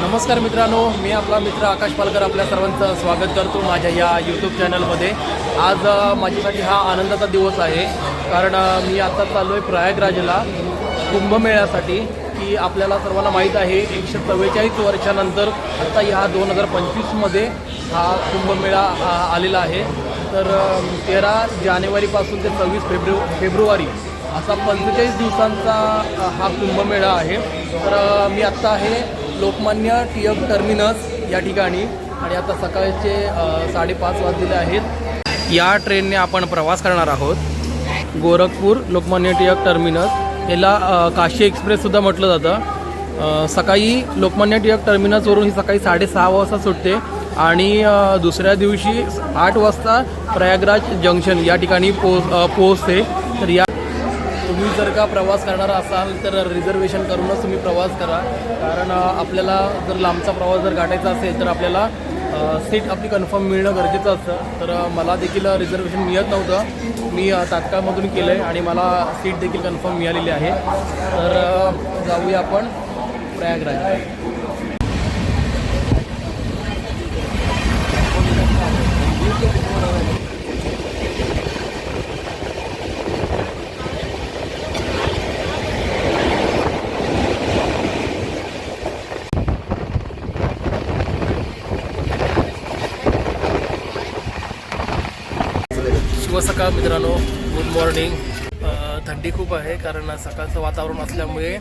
नमस्कार मित्रांनो मी आपला मित्र आकाश पालकर आपल्या सर्वांचं स्वागत करतो माझ्या या यूट्यूब चॅनलमध्ये आज माझ्यासाठी हा आनंदाचा दिवस आहे कारण मी आता चाललो आहे प्रयागराजला कुंभमेळ्यासाठी की आपल्याला सर्वांना माहीत आहे एकशे चव्वेचाळीस वर्षानंतर आत्ता ह्या दोन हजार पंचवीसमध्ये हा कुंभमेळा आ, आलेला आहे. तर तेरा जानेवारीपासून ते सव्वीस फेब्रु फेब्रुवारी असा पंचेचाळीस दिवसांचा हा कुंभमेळा आहे. तर मी आत्ता आहे लोकमान्य टिळक टर्मिनस या ठिकाणी. आणि आता सकाळचे साडेपाच वाजलेले आहेत. या ट्रेनने आपण प्रवास करणार आहोत. गोरखपूर लोकमान्य टिळक टर्मिनस. याला काशी एक्सप्रेससुद्धा म्हटलं जातं. सकाळी लोकमान्य टिळक टर्मिनसवरून ही सकाळी साडेसहा वाजता सुटते. आणि दुसऱ्या दिवशी आठ वाजता प्रयागराज जंक्शन या ठिकाणी पोच पोचते पोहोचते. तर या जर का प्रवास करणार असाल तर रिझर्वेशन करूनच तुम्ही प्रवास करा. कारण आपल्याला जर लांबचा प्रवास जर गाठायचा असेल तर आपल्याला सीट आपली कन्फर्म मिळणं गरजेचं असतं. तर मला देखील रिझर्वेशन मिळत नव्हतं. मी तात्काळमधून केलं आहे आणि मला सीट देखील कन्फर्म मिळालेली आहे. तर जाऊया आपण प्रयागराज. शुभ सकाळ मित्रांनो गुड मॉर्निंग थंडी खूप आहे कारण सकाळचं वातावरण असल्यामुळे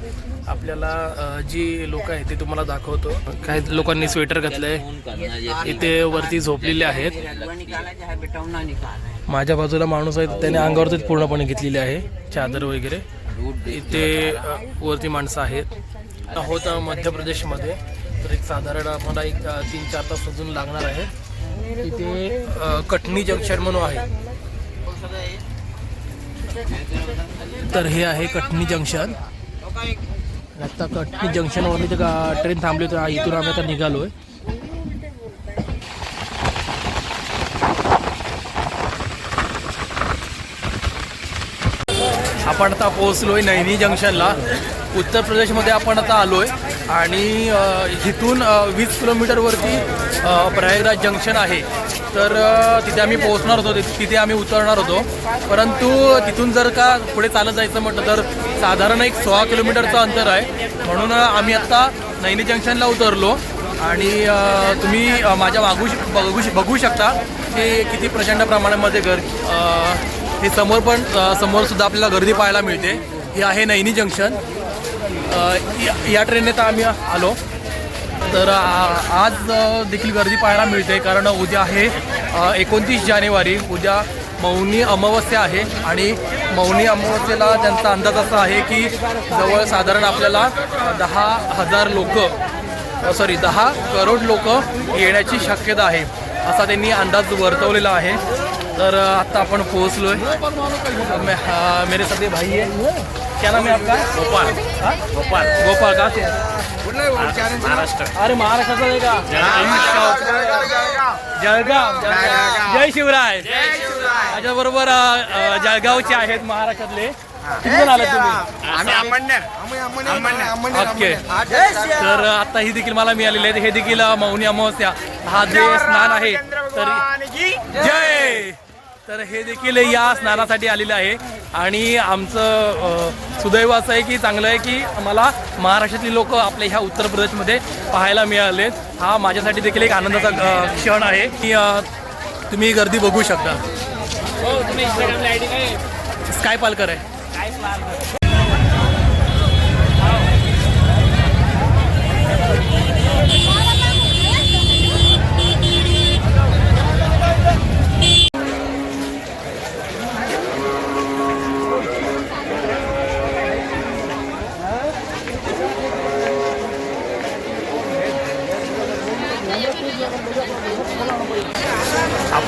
आपल्याला जी लोक आहेत ते तुम्हाला दाखवतो. काही लोकांनी स्वेटर घातलंय. इथे वरती झोपलेले आहेत. माझ्या बाजूला माणूस आहे त्याने अंगावरतीच पूर्णपणे घेतलेली आहे. चादर वगैरे. इथे वरती माणसं आहेत. आहोत मध्य प्रदेशमध्ये. तर एक साधारण मला एक तीन चार तास अजून लागणार आहे. इथे कटनी जंक्शन म्हणून आहे. तर हे आहे कटनी जंक्शन. आता कटनी जंक्शनवरती ते ट्रेन थांबली होती इथून आम्ही आता निघालोय. आपण आता पोहोचलोय नैनी जंक्शनला. उत्तर प्रदेशमध्ये आपण आता आलोय आणि इथून वीस किलोमीटरवरती प्रयागराज जंक्शन आहे. तर तिथे आम्ही पोहोचणार होतो. तिथे तिथे आम्ही उतरणार होतो. परंतु तिथून जर का पुढे चालत जायचं म्हटलं तर साधारण एक सोळा किलोमीटरचं अंतर आहे. म्हणून आम्ही आत्ता नैनी जंक्शनला उतरलो. आणि तुम्ही माझ्या वागू बघू बघू शकता की किती प्रचंड प्रमाणामध्ये गर हे समोर पण समोरसुद्धा आपल्याला गर्दी पाहायला मिळते. हे आहे नैनी जंक्शन. या- या ट्रेनने तर आम्ही आलो. तर आज देखील गर्दी पाहायला मिळते कारण उद्या आहे एकोणतीस जानेवारी. उद्या मौनी अमावस्या आहे आणि मौनी अमावस्येला त्यांचा अंदाज असा आहे की जवळ साधारण आपल्याला दहा हजार लोक सॉरी दहा करोड लोक येण्याची शक्यता आहे असा त्यांनी अंदाज वर्तवलेला आहे. तर आता आपण पोहोचलोय. मैं- अ, मेरे साथ भाई है क्या नाम है आपका? गोपाल. गोपाल. गोपाल का? से महाराष्ट्र अरे महाराष्ट्राचा आहे का जळगाव जळगाव. जय शिवराय माझ्या बरोबर जळगावचे आहेत महाराष्ट्रातले जण आले तुम्ही ओके तर आता ही देखील मला मिळालेली आहे हे देखील मौनी अमावस्या हा जे स्नान आहे तर जय तर हे देखील या स्नानासाठी आलेले आहे. आणि आमचं सुदैव असं आहे की चांगलं आहे की आम्हाला महाराष्ट्रातली लोक आपल्या ह्या उत्तर प्रदेशमध्ये पाहायला मिळाले. हा माझ्यासाठी देखील एक आनंदाचा क्षण आहे की तुम्ही गर्दी बघू शकता. स्काय पालकर आहे.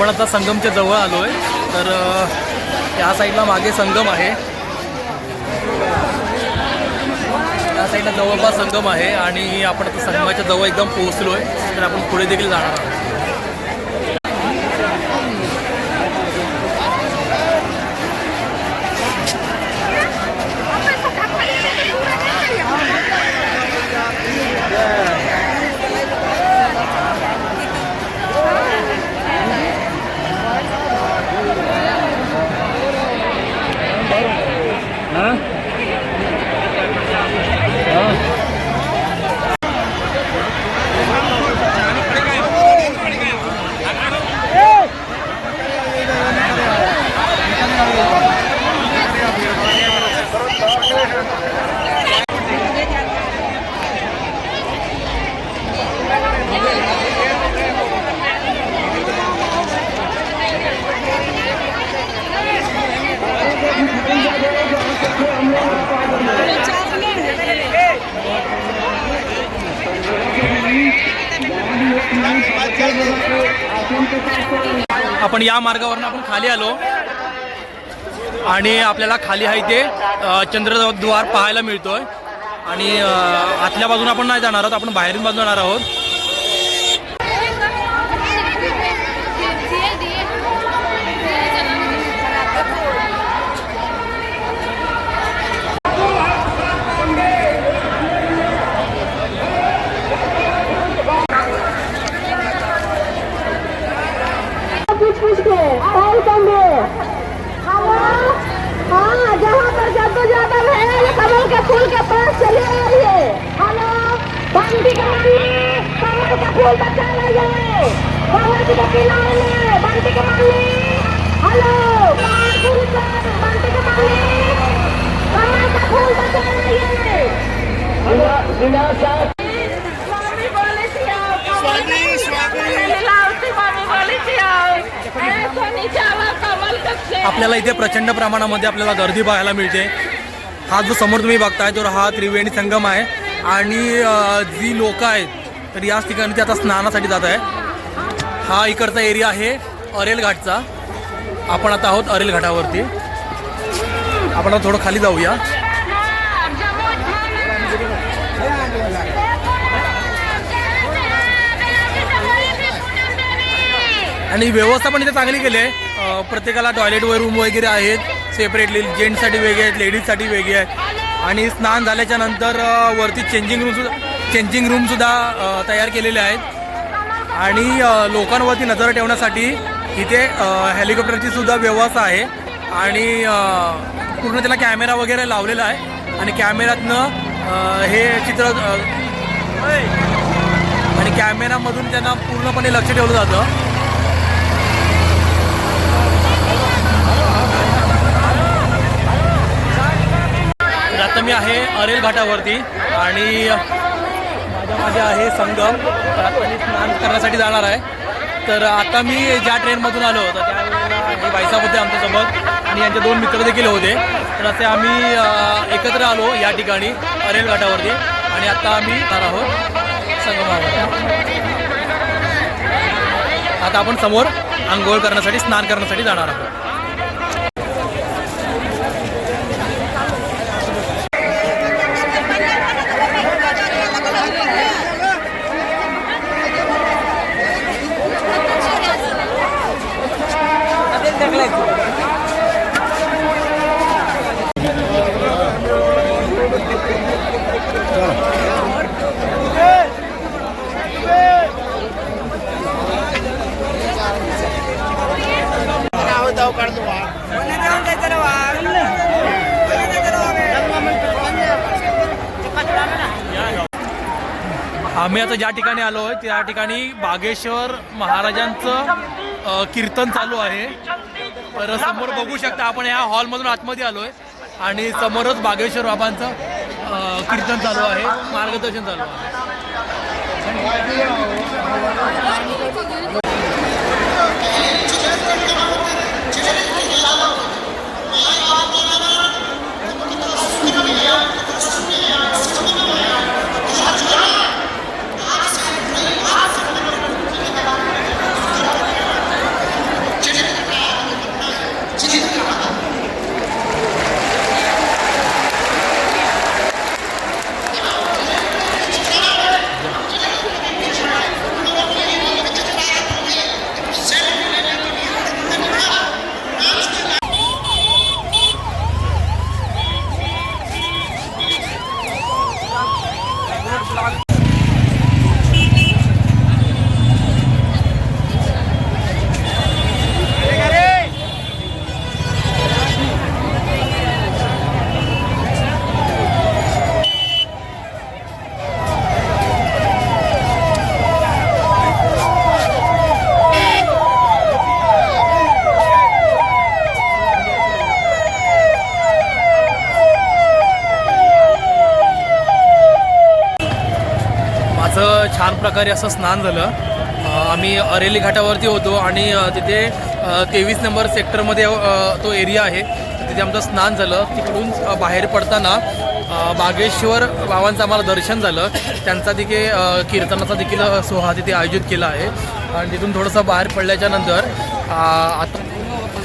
आपण आता संगमच्या जवळ आलो आहे तर या त्या साईडला मागे संगम आहे. त्या साईडला जवळपास संगम आहे आणि आपण आता संगमाच्या जवळ एकदम पोहोचलो आहे तर आपण पुढे देखील जाणार आहोत. आपण या मार्गावरनं आपण खाली आलो. आणि आपल्याला खाली आहे ते चंद्रद्वार पाहायला मिळतोय. आणि आतल्या बाजून आपण नाही जाणार आहोत आपण बाहेरून बाजून जाणार आहोत. आपल्याला इथे प्रचंड प्रमाणामध्ये आपल्याला गर्दी पाहायला मिळते. हा जो समोर तुम्ही बघताय तर हा त्रिवेणी संगम आहे. आणि जी लोक आहेत तर याच ठिकाणी ते आता स्नानासाठी जात आहे हा इकडचा एरिया आहे अरेल घाटचा. आपण आता आहोत अरेल घाटावरती. आपण आता थोडं खाली जाऊया. आणि व्यवस्था पण इथे चांगली केली आहे. प्रत्येकाला टॉयलेट रूम वगैरे आहेत. सेपरेटली जेंट्ससाठी वेगळे आहेत लेडीजसाठी वेगळे आहेत. आणि स्नान झाल्याच्यानंतर वरती चेंजिंग रूम चेंजिंग रूमसुद्धा तयार केलेले आहेत. आणि लोकांवरती नजर ठेवण्यासाठी इथे हेलिकॉप्टरची सुद्धा व्यवस्था आहे. आणि पूर्ण त्याला कॅमेरा वगैरे लावलेला आहे. आणि कॅमेऱ्यातनं हे चित्र आणि कॅमेरामधून त्यांना पूर्णपणे लक्ष ठेवलं जातं. आत्ता आता मी आहे अरेल घाटावरती आणि माझ्या माझ्या आहे संगम. मी स्नान करण्यासाठी जाणार आहे. तर आता मी ज्या ट्रेनमधून आलो होतो त्यावेळेला हे भाईसाहेब होते आमच्यासोबत आणि यांचे दोन मित्र देखील होते. तर असे आम्ही एकत्र आलो या ठिकाणी अरेल घाटावरती. आणि आता आम्ही जाणार आहोत संगमावर. आता आपण समोर आंघोळ करण्यासाठी स्नान करण्यासाठी जाणार आहोत. आम्ही आता ज्या ठिकाणी आलो आहे त्या ठिकाणी बागेश्वर महाराजांचं कीर्तन चालू आहे. तर समोर बघू शकता आपण या हॉलमधून आतमध्ये आलो आहे आणि समोरच बागेश्वर बाबांचं कीर्तन चालू आहे मार्गदर्शन चालू आहे माझं छान प्रकारे असं स्नान झालं. आम्ही अरेली घाटावरती होतो आणि तिथे तेवीस नंबर सेक्टरमध्ये तो एरिया आहे. तिथे आमचं स्नान झालं. तिकडून बाहेर पडताना बागेश्वर बाबांचं आम्हाला दर्शन झालं. त्यांचा तिथे कीर्तनाचा देखील सोहा तिथे आयोजित केला आहे. आणि तिथून थोडंसं बाहेर पडल्याच्या नंतर आता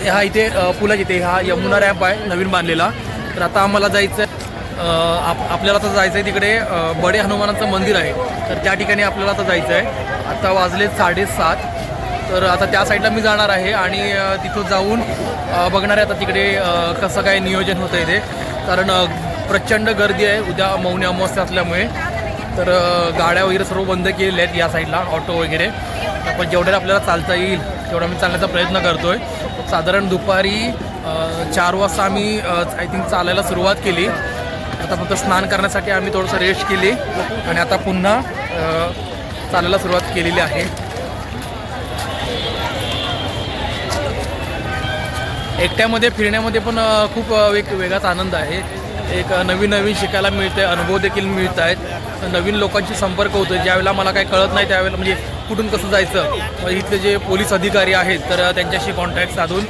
ह्या इथे पुला पुलाच्या इथे हा यमुना रॅम्प आहे नवीन बांधलेला. तर आता आम्हाला जायचं आहे आप आपल्याला आता जायचं आहे तिकडे बडे हनुमानाचं मंदिर आहे. तर त्या ठिकाणी आपल्याला आता जायचं आहे आता वाजले साडेसात. तर आता त्या साईडला मी जाणार आहे आणि तिथं जाऊन बघणार आहे आता तिकडे कसं काय नियोजन होतं आहे ते. कारण प्रचंड गर्दी आहे. उद्या मौनी अमावस्या असल्यामुळे. तर गाड्या वगैरे सर्व बंद केलेल्या आहेत या साईडला ऑटो वगैरे. पण जेवढ्या आपल्याला चालता येईल तेवढा मी चालण्याचा प्रयत्न करतो आहे साधारण दुपारी चार वाजता आम्ही आय थिंक चालायला सुरुवात केली. आता फक्त स्नान करण्यासाठी आम्ही थोडंसं रेस्ट केली आणि आता पुन्हा चालायला सुरुवात केलेली आहे. एकट्यामध्ये फिरण्यामध्ये पण खूप एक वेगळाच आनंद आहे. एक नवीन नवीन शिकायला मिळते अनुभव देखील मिळत आहेत नवीन लोकांशी संपर्क होतो ज्यावेळेला मला काही कळत नाही त्यावेळेला म्हणजे कुठून कसं जायचं? मग इथले जे पोलीस अधिकारी आहेत तर त्यांच्याशी कॉन्टॅक्ट साधून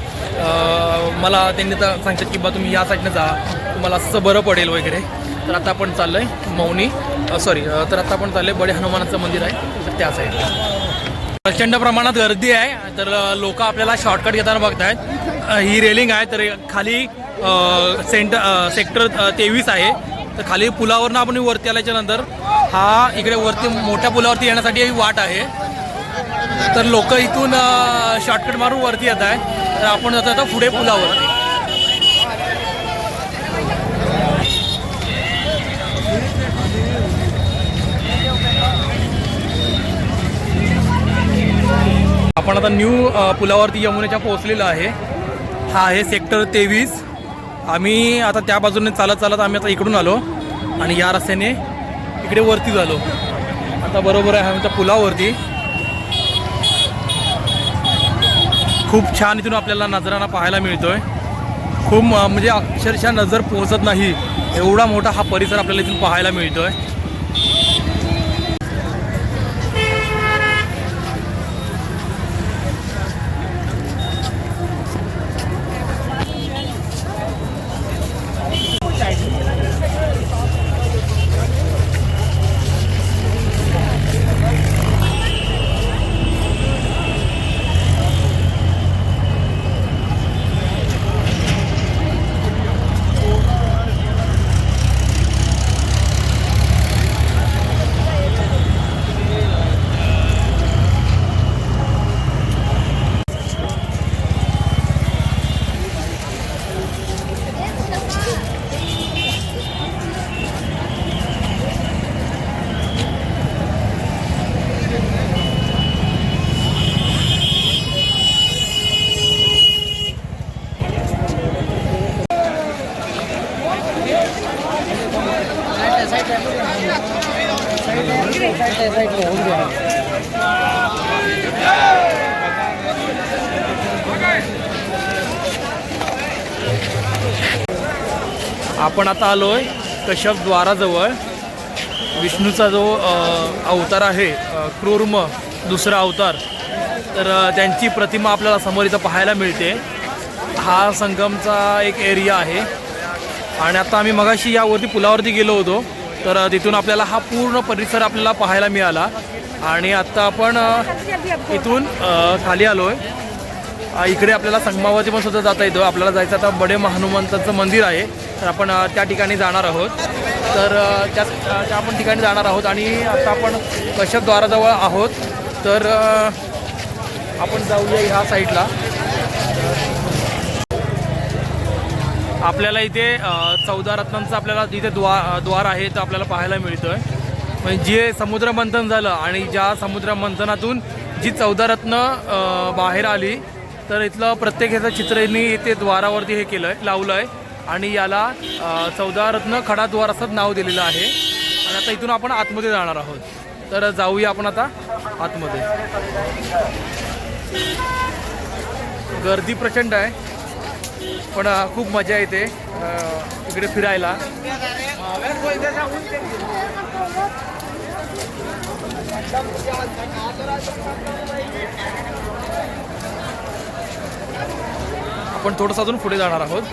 मला त्यांनी तर सांगतात की बा तुम्ही या साईडनं जा. तुम्हाला असं बरं पडेल वगैरे. तर आता आपण चाललो आहे मौनी सॉरी तर आता आपण चाललो आहे बडे हनुमानाचं मंदिर आहे. तर त्या साईडला प्रचंड प्रमाणात गर्दी आहे. तर लोक आपल्याला शॉर्टकट घेताना बघतायत. ही रेलिंग आहे. तर खाली सेंटर सेक्टर तेवीस आहे. तर खाली पुलावरनं आपण वरती आल्याच्यानंतर हा इकडे वरती मोठ्या पुलावरती येण्यासाठी वाट आहे. तर लोक इथून शॉर्टकट मारून वरती येत आहे तर आपण जातो आता पुढे पुलावर आपण आता न्यू पुलावरती यमुनेच्या पोहोचलेलो आहे. हा आहे सेक्टर तेवीस. आम्ही आता त्या बाजूने चालत चालत आम्ही आता इकडून आलो आणि या रस्त्याने इकडे वरती झालो. आता बरोबर आहे आम्ही पुलावरती. खूप छान इथून आपल्याला नजराना पाहायला मिळतोय. खूप म्हणजे अक्षरशः नजर पोहोचत नाही. एवढा मोठा हा परिसर आपल्याला इथून पाहायला मिळतोय. आपण आता आलो कश्यप द्वाराजवळ. विष्णूचा जो अवतार आहे क्रूर्म दुसरा अवतार तर त्यांची प्रतिमा आपल्याला समोर इथं पाहायला मिळते. हा संगमचा एक एरिया आहे. आणि आता आम्ही मगाशी यावरती पुलावरती गेलो होतो तर तिथून आपल्याला हा पूर्ण परिसर आपल्याला पाहायला मिळाला. आणि आत्ता आपण इथून खाली आलो आहे इकडे आपल्याला संगमावरती पण सुद्धा जाता येतो. आपल्याला जायचं आता बडे महानुमंताचं मंदिर आहे. तर आपण त्या ठिकाणी जाणार आहोत. तर त्या त्या आपण ठिकाणी जाणार आहोत आणि आता आपण कश्यपद्वाराजवळ आहोत. तर आपण जाऊया ह्या साईडला. आपल्याला इथे चौदा रत्नांचं आपल्याला इथे द्वा द्वार आहे तर आपल्याला पाहायला मिळतं आहे म्हणजे जे समुद्रमंथन झालं आणि ज्या समुद्रमंथनातून जी चौदा रत्न बाहेर आली तर इथलं प्रत्येक ह्याचं चित्रांनी इथे द्वारावरती हे केलं आहे लावलं आहे आणि याला चौदा रत्न खडाद्वार असं नाव दिलेलं आहे. आणि आता इथून आपण आतमध्ये जाणार आहोत. तर जाऊया आपण आता आतमध्ये. गर्दी प्रचंड आहे. पण खूप मजा येते इकडे फिरायला. आपण थोडंसं अजून पुढे जाणार आहोत.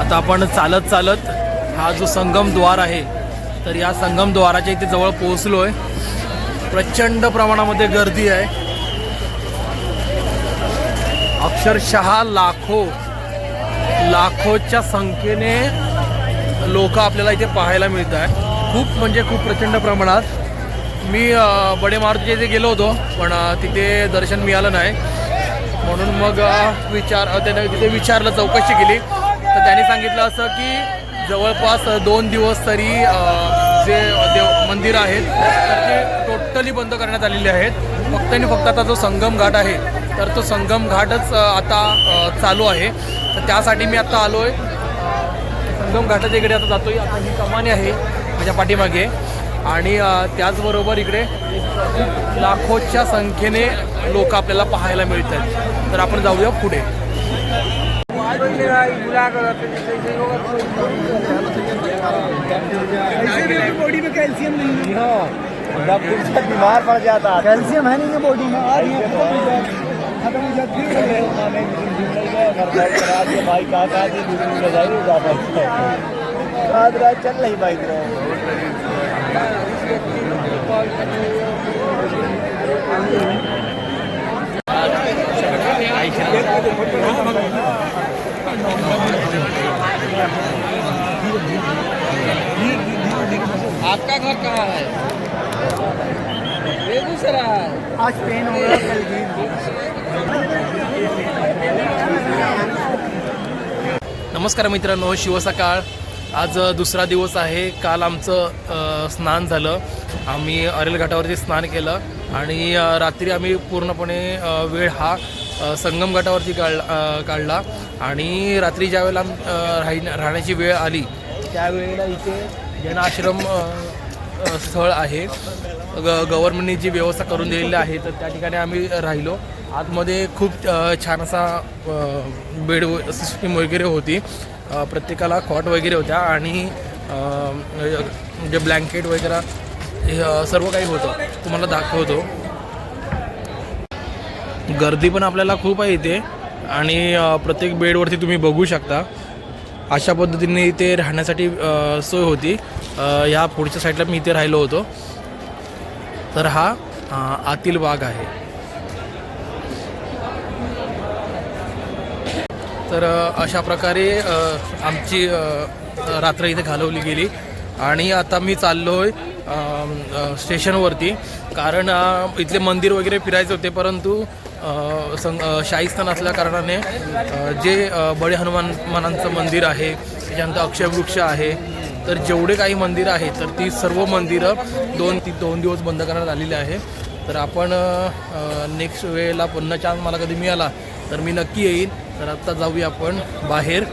आता आपण चालत चालत हा जो संगमद्वार आहे तर या संगमद्वाराच्या इथे जवळ पोहोचलो आहे प्रचंड प्रमाणामध्ये गर्दी आहे. अक्षरशः लाखो लाखोच्या संख्येने लोक आपल्याला इथे पाहायला मिळत आहे खूप म्हणजे खूप प्रचंड प्रमाणात. मी बडे मारुतीच्या इथे गेलो होतो पण तिथे दर्शन मिळालं नाही. म्हणून मग विचार त्याने तिथे विचारलं चौकशी केली. त्याने सांगितलं असं की जवळपास दोन दिवस तरी जे देव मंदिर आहेत तर ते टोटली बंद करण्यात आलेले आहेत. फक्त आणि फक्त आता जो संगम घाट आहे तर तो संगम घाटच आता चालू आहे. तर त्यासाठी मी आता आलो आहे संगम घाटाच्या इकडे आता जातोय. आता ही कमानी आहे माझ्या पाठीमागे. आणि त्याचबरोबर इकडे लाखोच्या संख्येने लोक आपल्याला पाहायला मिळत आहेत तर आपण जाऊया पुढे. में कैल्शियम बीमार पड़ जाता कैल्शियम है नहीं बॉडी में और ये खत्म हो। जाती है भाई कहा रात रात चल रही बाइक आपका घर कहाँ है? बेगूसराय। आज पेन हो गया कल नमस्कार मित्रांनो शिवसकाळ. आज दुसरा दिवस आहे. काल आमचं स्नान झालं. आम्ही अरेल घाटावरती स्नान केलं आणि रात्री आम्ही पूर्णपणे वेळ हा संगम घाटावरती काढ अ, काढला. आणि रात्री ज्यावेळेला वेळेला राही राहण्याची वेळ आली त्यावेळेला इथे जनाश्रम स्थळ आहे. ग गव्हर्नमेंटने जी व्यवस्था करून दिलेली आहे तर त्या ठिकाणी आम्ही राहिलो. आतमध्ये खूप छान असा बेड सिस्टीम वगैरे होती. प्रत्येकाला कॉट वगैरे होत्या आणि जे ब्लँकेट वगैरे सर्व काही होतं. तुम्हाला दाखवतो. गर्दी पण आपल्याला खूप आहे इथे. आणि प्रत्येक बेडवरती तुम्ही बघू शकता. अशा पद्धतीने इथे राहण्यासाठी सोय होती. ह्या पुढच्या साईडला मी इथे राहिलो होतो. तर हा आतील भाग आहे. तर अशा प्रकारे आमची रात्र इथे घालवली गेली. आणि आता मी चाललो आहे स्टेशनवरती. कारण इथले मंदिर वगैरे फिरायचे होते परंतु सं शाही शाहीस्थान असल्या कारणाने जे बडे हनुमान मानांचं मंदिर आहे त्याच्यानंतर अक्षयवृक्ष आहे तर जेवढे काही मंदिरं आहेत तर ती सर्व मंदिरं दोन ती दोन दिवस बंद करण्यात आलेली आहे. तर आपण नेक्स्ट वेळेला पुन्हा चान्स मला कधी मिळाला तर मी नक्की येईन. तर आत्ता जाऊया आपण बाहेर.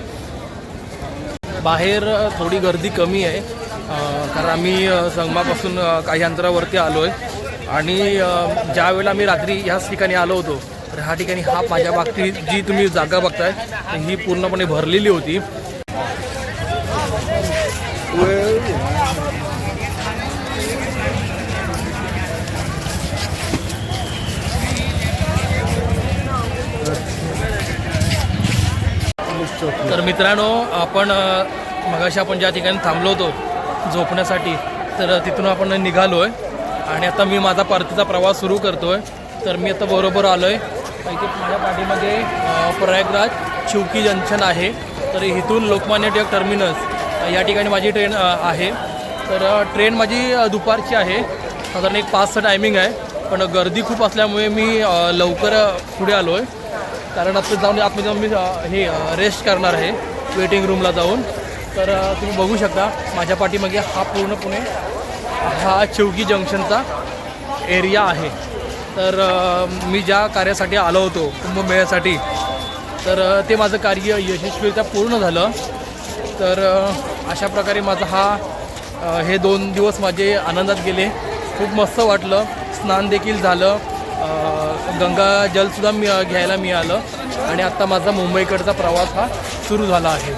बाहेर थोडी गर्दी कमी आहे कारण आम्ही संगमापासून काही अंतरावरती आलो आहे आणि ज्यावेळेला मी रात्री ह्याच ठिकाणी आलो होतो तर ह्या ठिकाणी हा माझ्या बाबतीत जी तुम्ही जागा बघताय ही पूर्णपणे भरलेली होती. तर मित्रांनो आपण मगाशी आपण ज्या ठिकाणी थांबलो होतो झोपण्यासाठी तर तिथून आपण निघालो आहे आणि आता मी माझा परतीचा प्रवास सुरू करतो आहे तर मी आता बरोबर आलो आहे इथे माझ्या पाठीमध्ये प्रयागराज चिवकी जंक्शन आहे. तर इथून लोकमान्य टिळक टर्मिनस या ठिकाणी माझी ट्रेन आहे. तर ट्रेन माझी दुपारची आहे. साधारण एक पाचचं टायमिंग आहे. पण गर्दी खूप असल्यामुळे मी लवकर पुढे आलो आहे कारण आता जाऊन आतमध्ये जाऊन मी हे रेस्ट करणार आहे. वेटिंग रूमला जाऊन. तर तुम्ही बघू शकता माझ्या पाठीमागे हा पूर्णपणे हा चौकी जंक्शनचा एरिया आहे. तर मी ज्या कार्यासाठी आलो होतो कुंभमेळ्यासाठी तर ते माझं कार्य यशस्वीरित्या पूर्ण झालं. तर अशा प्रकारे माझा हा हे दोन दिवस माझे आनंदात गेले. खूप मस्त वाटलं. स्नान देखील झालं. गंगा जलसुद्धा मी घ्यायला मिळालं. आणि आत्ता माझा मुंबईकडचा प्रवास हा सुरू झाला आहे.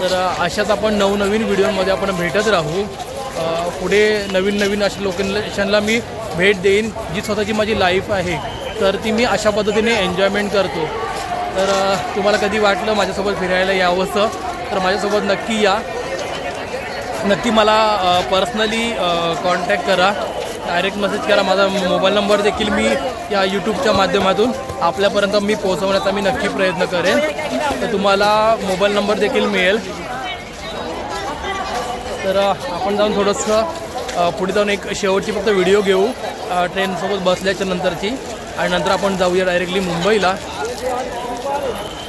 तर अशाच आपण नवनवीन व्हिडिओमध्ये आपण भेटत राहू. पुढे नवीन नवीन अशा लोकेशनला मी भेट देईन जी स्वतःची माझी लाईफ आहे. तर ती मी अशा पद्धतीने एन्जॉयमेंट करतो. तर तुम्हाला कधी वाटलं माझ्यासोबत फिरायला यावंसं? तर माझ्यासोबत नक्की या. नक्की मला पर्सनली कॉन्टॅक्ट करा. डायरेक्ट मेसेज करा. माझा मोबाईल नंबर देखील मी या यूट्यूबच्या माध्यमातून आपल्यापर्यंत मी पोहोचवण्याचा मी नक्की प्रयत्न करेन. तर तुम्हाला मोबाईल नंबर देखील मिळेल. तर आपण जाऊन थोडंसं पुढे जाऊन एक शेवटची फक्त व्हिडिओ घेऊ ट्रेनसोबत बसल्याच्या नंतरची. आणि नंतर आपण जाऊया डायरेक्टली मुंबईला.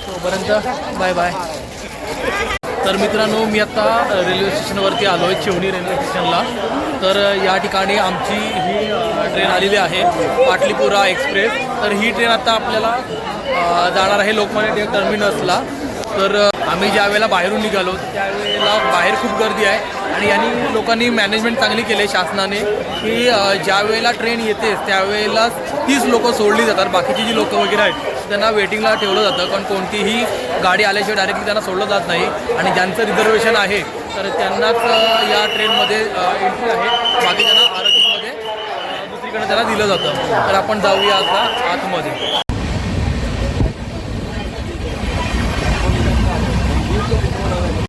तोपर्यंत बाय बाय. तर मित्रांनो मी आता रेल्वे स्टेशनवरती आलो आहे चिवणी रेल्वे स्टेशनला. तर या ठिकाणी आमची ही ट्रेन आलेली आहे पाटलीपुरा एक्सप्रेस. तर ही ट्रेन आता आपल्याला जाणार आहे लोकमान्य टिळक टर्मिनसला. तर आम्ही ज्या वेळेला बाहेरून निघालो त्यावेळेला बाहेर खूप गर्दी आहे. आणि यांनी लोकांनी मॅनेजमेंट चांगली केले शासनाने की ज्या वेळेला ट्रेन येते त्यावेळेला तीच लोकं सोडली जातात. बाकीची जी लोकं वगैरे आहेत त्यांना वेटिंगला ठेवलं जातं पण कोणतीही गाडी आल्याशिवाय डायरेक्टली त्यांना सोडलं जात नाही. आणि ज्यांचं रिझर्वेशन आहे तर त्यांनाच या ट्रेनमध्ये एंट्री आहे. बाकी त्यांना आरक्षणमध्ये दुसरीकडे त्यांना दिलं जातं. तर आपण जाऊया आता आतमध्ये.